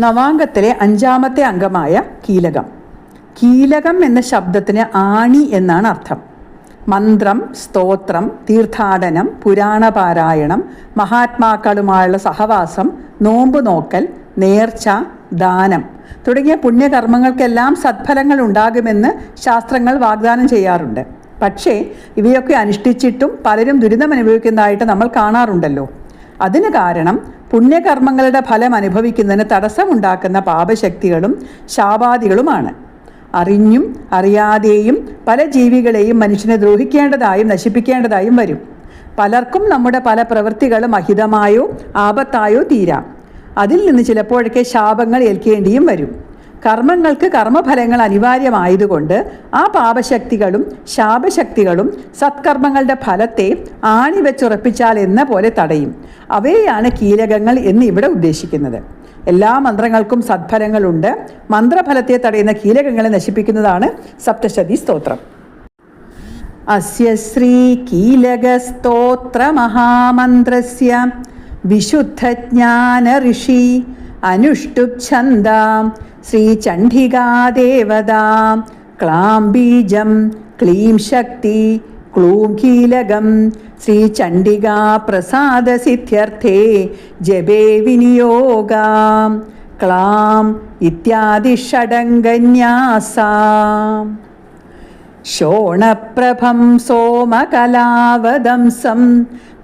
നവാംഗത്തിലെ അഞ്ചാമത്തെ അംഗമായ കീലകം. കീലകം എന്ന ശബ്ദത്തിന് ആണി എന്നാണ് അർത്ഥം. മന്ത്രം സ്തോത്രം തീർത്ഥാടനം പുരാണപാരായണം മഹാത്മാക്കളുമായുള്ള സഹവാസം നോമ്പ് നോക്കൽ നേർച്ച ദാനം തുടങ്ങിയ പുണ്യകർമ്മങ്ങൾക്കെല്ലാം സത്ഫലങ്ങൾ ഉണ്ടാകുമെന്ന് ശാസ്ത്രങ്ങൾ വാഗ്ദാനം ചെയ്യാറുണ്ട്. പക്ഷേ ഇവയൊക്കെ അനുഷ്ഠിച്ചിട്ടും പലരും ദുരിതം അനുഭവിക്കുന്നതായിട്ട് നമ്മൾ കാണാറുണ്ടല്ലോ. അതിന് കാരണം പുണ്യകർമ്മങ്ങളുടെ ഫലം അനുഭവിക്കുന്നതിന് തടസ്സമുണ്ടാക്കുന്ന പാപശക്തികളും ശാപാദികളുമാണ്. അറിഞ്ഞും അറിയാതെയും പല ജീവികളെയും മനുഷ്യനെ ദ്രോഹിക്കേണ്ടതായും നശിപ്പിക്കേണ്ടതായും വരും. പലർക്കും നമ്മുടെ പല പ്രവൃത്തികളും അഹിതമായോ ആപത്തായോ തീരാം. അതിൽ നിന്ന് ചിലപ്പോഴൊക്കെ ശാപങ്ങൾ ഏൽക്കേണ്ടിയും വരും. കർമ്മങ്ങൾക്ക് കർമ്മഫലങ്ങൾ അനിവാര്യമായതുകൊണ്ട് ആ പാപശക്തികളും ശാപശക്തികളും സത്കർമ്മങ്ങളുടെ ഫലത്തെ ആണി വെച്ചുറപ്പിച്ചാൽ എന്ന പോലെ തടയും. അവയെയാണ് കീലകങ്ങൾ എന്ന് ഇവിടെ ഉദ്ദേശിക്കുന്നത്. എല്ലാ മന്ത്രങ്ങൾക്കും സദ്ഫലങ്ങളുണ്ട് മന്ത്രഫലത്തെ തടയുന്ന കീലകങ്ങളെ നശിപ്പിക്കുന്നതാണ് സപ്തശതി സ്തോത്രം. അസ്യ ശ്രീ കീലകസ്തോത്ര മഹാമന്ത്രസ്യ വിശുദ്ധജ്ഞാന ഋഷി ശ്രീചണ്ഡികാദേവതാം ക്ലാം ബീജം ക്ലീം ശക്തി ക്ലൂം കീലകം ശ്രീചണ്ഡികാ പ്രസാദസിദ്ധ്യർത്ഥേ ജപേ വിനിയോഗാം ക്ലാം ഇത്യാദി ഷഡംഗന്യാസാം ശോണപ്രഭം സോമകലാവദംസം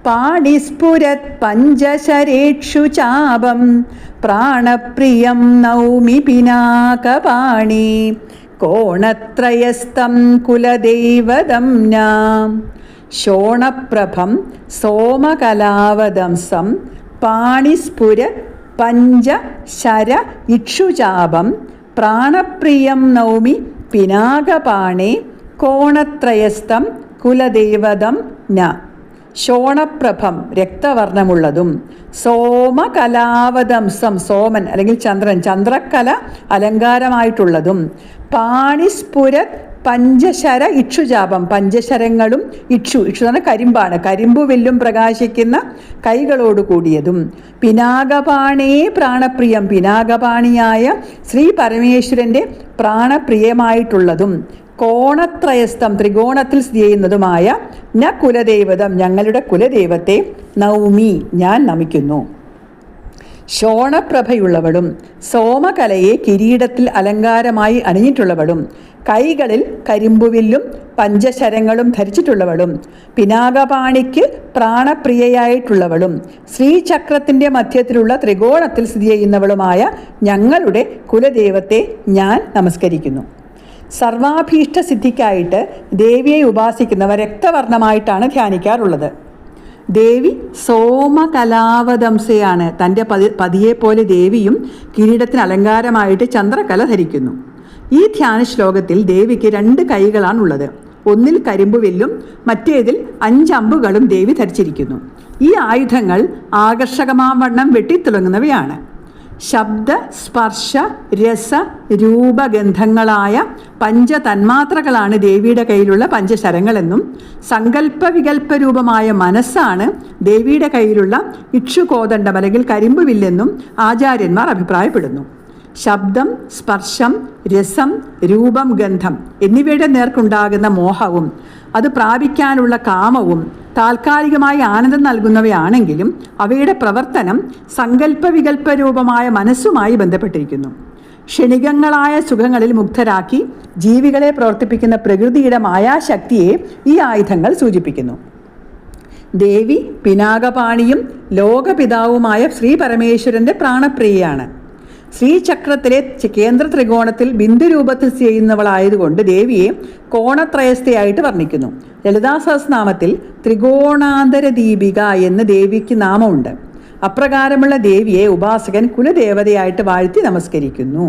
പാണിസ്ഫുരത് പഞ്ചശരേക്ഷു ചാപം പ്രാണപ്രിയം നൗമി പിനാകപാണി കോണത്രയസ്തം കുലദൈവതം നാം. ശോണപ്രഭം സോമകലാവദംസം പാണിസ്ഫുര പഞ്ചശര ഇക്ഷുചാപം പ്രാണപ്രിയം നൗമി പിനാകപാണേ കോണത്രയസ്തം കുലദേവതം ന. ശോണപ്രഭം രക്തവർണമുള്ളതും സോമകലാവതംസം സോമൻ അല്ലെങ്കിൽ ചന്ദ്രൻ ചന്ദ്രക്കല അലങ്കാരമായിട്ടുള്ളതും പാണിസ്ഫുരത് പഞ്ചശര ഇക്ഷുജാപം പഞ്ചശരങ്ങളും ഇക്ഷു. ഇക്ഷു എന്ന് പറഞ്ഞാൽ കരിമ്പാണ്. കരിമ്പു വില്ലും പ്രകാശിക്കുന്ന കൈകളോട് കൂടിയതും. പിനാകപാണേ പ്രാണപ്രിയം. പിനാകപാണിയായ ശ്രീ പരമേശ്വരന്റെ പ്രാണപ്രിയമായിട്ടുള്ളതും കോണത്രയസ്ഥം ത്രികോണത്തിൽ സ്ഥിതി ചെയ്യുന്നതുമായ ന കുലദേവതം. ഞങ്ങളുടെ കുലദൈവത്തെ നൗമി ഞാൻ നമിക്കുന്നു. ശോണപ്രഭയുള്ളവളും സോമകലയെ കിരീടത്തിൽ അലങ്കാരമായി അണിഞ്ഞിട്ടുള്ളവളും കൈകളിൽ കരിമ്പുവില്ലും പഞ്ചശരങ്ങളും ധരിച്ചിട്ടുള്ളവളും പിനാകപാണിക്ക് പ്രാണപ്രിയയായിട്ടുള്ളവളും ശ്രീചക്രത്തിന്റെ മധ്യത്തിലുള്ള ത്രികോണത്തിൽ സ്ഥിതി ചെയ്യുന്നവളുമായ ഞങ്ങളുടെ കുലദൈവത്തെ ഞാൻ നമസ്കരിക്കുന്നു. സർവാഭീഷ്ട സിദ്ധിക്കായിട്ട് ദേവിയെ ഉപാസിക്കുന്നവ രക്തവർണമായിട്ടാണ് ധ്യാനിക്കാറുള്ളത്. ദേവി സോമകലാവതംസയാണ് തന്റെ പതി പതിയെപ്പോലെ ദേവിയും കിരീടത്തിന് അലങ്കാരമായിട്ട് ചന്ദ്രകല ധരിക്കുന്നു. ഈ ധ്യാന ശ്ലോകത്തിൽ ദേവിക്ക് രണ്ട് കൈകളാണുള്ളത്. ഒന്നിൽ കരിമ്പുവില്ലും മറ്റേതിൽ അഞ്ചമ്പുകളും ദേവി ധരിച്ചിരിക്കുന്നു. ഈ ആയുധങ്ങൾ ആകർഷകമാവണ്ണം വെട്ടിത്തിളങ്ങുന്നവയാണ് ശബ്ദ സ്പർശ രസ രൂപഗന്ധങ്ങളായ പഞ്ചതന്മാത്രകളാണ് ദേവിയുടെ കയ്യിലുള്ള പഞ്ചശരങ്ങളെന്നും സങ്കല്പ വികല്പ രൂപമായ മനസ്സാണ് ദേവിയുടെ കയ്യിലുള്ള ഇക്ഷുകോദണ്ഡം അല്ലെങ്കിൽ കരിമ്പുവില്ലെന്നും ആചാര്യന്മാർ അഭിപ്രായപ്പെടുന്നു. ശബ്ദം സ്പർശം രസം രൂപം ഗന്ധം എന്നിവയുടെ നേർക്കുണ്ടാകുന്ന മോഹവും അത് പ്രാപിക്കാനുള്ള കാമവും താൽക്കാലികമായി ആനന്ദം നൽകുന്നവയാണെങ്കിലും അവയുടെ പ്രവർത്തനം സങ്കല്പ വികല്പ മനസ്സുമായി ബന്ധപ്പെട്ടിരിക്കുന്നു. ക്ഷണികങ്ങളായ സുഖങ്ങളിൽ മുക്തരാക്കി ജീവികളെ പ്രവർത്തിപ്പിക്കുന്ന പ്രകൃതിയുടെ മായാശക്തിയെ ഈ ആയുധങ്ങൾ സൂചിപ്പിക്കുന്നു. ദേവി പിനാകപാണിയും ലോകപിതാവുമായ ശ്രീ പരമേശ്വരന്റെ പ്രാണപ്രിയയാണ്. ശ്രീചക്രത്തിലെ കേന്ദ്ര ത്രികോണത്തിൽ ബിന്ദു രൂപത്തിൽ ചെയ്യുന്നവളായതുകൊണ്ട് ദേവിയെ കോണത്രയസ്ഥയായിട്ട് വർണിക്കുന്നു. ലളിതാ സഹസ്രനാമത്തിൽ ത്രികോണാന്തര ദീപിക എന്ന് ദേവിക്ക് നാമമുണ്ട്. അപ്രകാരമുള്ള ദേവിയെ ഉപാസകൻ കുലദേവതയായിട്ട് വാഴ്ത്തി നമസ്കരിക്കുന്നു.